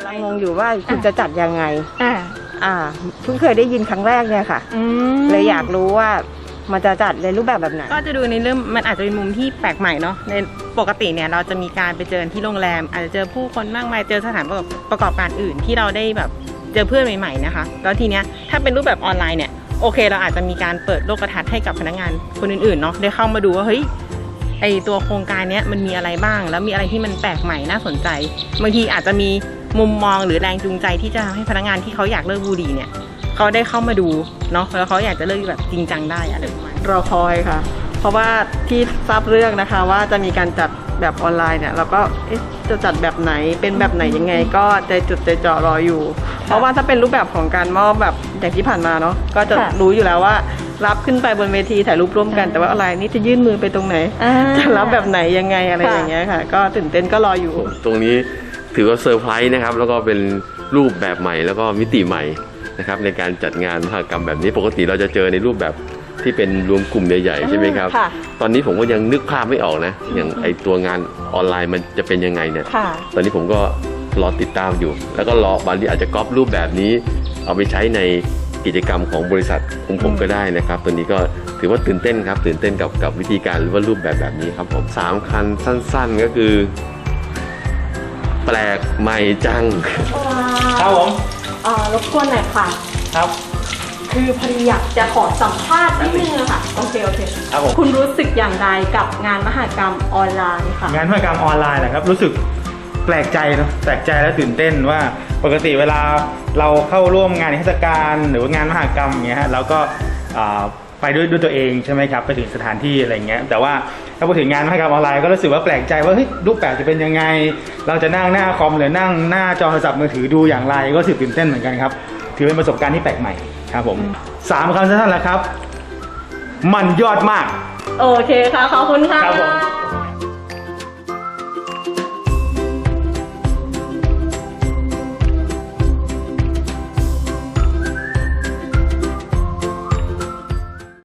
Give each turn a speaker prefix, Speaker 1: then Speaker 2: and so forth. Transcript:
Speaker 1: กำลังงงอยู่ว่าคุณจะจัดยังไง
Speaker 2: อ่า
Speaker 1: อ่าเพิ่งเคยได้ยินครั้งแรกเนี่ยค่ะ
Speaker 2: อืม
Speaker 1: เลยอยากรู้ว่ามันจะจัดในรูปแบบแบบไหน
Speaker 3: ก็จะดูในเรื่องมันอาจจะเป็นมุมที่แปลกใหม่เนาะในปกติเนี่ยเราจะมีการไปเจอที่โรงแรม อาจจะเจอผู้คนมากมายเจอสถานประกอบประกอบการอื่นที่เราได้แบบเจอเพื่อนใหม่ๆนะคะ แล้วทีเนี้ยถ้าเป็นรูปแบบออนไลน์เนี่ยโอเค เราอาจจะมีการเปิดโลกทัศน์ให้กับพนักงานคนอื่นๆเนาะได้เข้ามาดูว่าเฮ้ย ไอตัวโครงการเนี้ยมันมีอะไรบ้าง แล้วมีอะไรที่มันแปลกใหม่น่าสนใจ บางทีอาจจะมีมุมมองหรือแรงจูงใจที่จะทำให้พนักงานที่เขาอยากเลิกบุหรี่เนี่ยเขาได้เข้ามาดูเนาะแล้วเขาอยากจะเลิกแบบจริงจังได้อะไรประมาณนี้
Speaker 4: รอคอยค่ะ เพราะว่าที่ทราบเรื่องนะคะว่าจะมีการจัดแบบออนไลน์เนี่ยเราก็เอ๊ะจะจัดแบบไหนเป็นแบบไหนยังไง ก็ใจจดใจจ่อรออยู่ เพราะว่าถ้าเป็นรูปแบบของการมอบแบบอย่างที่ผ่านมาเนาะก็จะ
Speaker 2: ค่ะ
Speaker 4: รู้อยู่แล้วว่า รับขึ้นไปบนเวทีถ่ายรูปร่วมกัน แต่ว่าออนไลน์นี่จะยื่นมือไปตรงไหน
Speaker 2: อ่า
Speaker 4: จะรับแบบไหนยังไงอะไร
Speaker 2: ค่ะ
Speaker 4: อย่างเงี้ยค่ะ ก็ตื่นเต้นก็รออยู่
Speaker 5: ตรงนี้ถือว่าเซอร์ไพรส์นะครับ แล้วก็เป็นรูปแบบใหม่แล้วก็มิติใหม่นะครับในการจัดงานมหกรรมแบบนี้ปกติเราจะเจอในรูปแบบที่เป็นรวมกลุ่มใหญ่ๆใช่ไหมครับ
Speaker 2: ค่ะ
Speaker 5: ตอนนี้ผมก็ยังนึกภาพไม่ออกนะ อย่างไอตัวงานออนไลน์มันจะเป็นยังไงเนี่ย
Speaker 2: ค่ะ
Speaker 5: ตอนนี้ผมก็รอติดตามอยู่ แล้วก็รอบางทีอาจจะก๊อปรูปแบบนี้ เอาไปใช้ใน กิจกรรมของบริษัทของผมก็ได้นะครับ ตัวนี้ก็ถือว่าตื่นเต้นครับ ตื่นเต้นกับกับวิธีการหรือว่ารูปแบบแบบนี้ครับผมสามคันสั้น ๆก็คือ แปลกใหม่จัง
Speaker 6: ครับผม
Speaker 2: เอ่อรบกวนหน่อยค่ะ
Speaker 6: ครับ
Speaker 2: คือพอดีอยากจะขอสัมภาษณ์นิดนึงอะค่ะ โอเค โอเค
Speaker 6: ครับผม
Speaker 2: คุณรู้สึกอย่างไรกับงานมหกรรมออนไลน์ค่ะ
Speaker 6: งานมหกรรมออนไลน์นะครับ รู้สึก แปลกใจเนอะแปลกใจและตื่นเต้นว่าปกติเวลาเราเข้าร่วมงานเทศกาลหรือว่างานมหกรรมอย่างเงี้ยฮะเราก็อ่าไปด้วยด้วยตัวเองใช่ไหมครับไปถึงสถานที่อะไรเงี้ยแต่ว่าถ้าพูดถึงงานมหกรรมออนไลน์ก็รู้สึกว่าแปลกใจว่าเฮ้ยรูปแบบจะเป็นยังไง เราจะนั่งหน้าคอมหรือนั่งหน้าจอโทรศัพท์มือถือดูอย่างไรก็รู้สึกตื่นเต้นเหมือนกันครับถือเป็นประสบการณ์ที่แปลกใหม่ครับผมสามคำสั้นๆแล้วครับ มันยอดมาก
Speaker 2: โอเคค่ะ ขอบคุณค่ะ
Speaker 6: ครับผม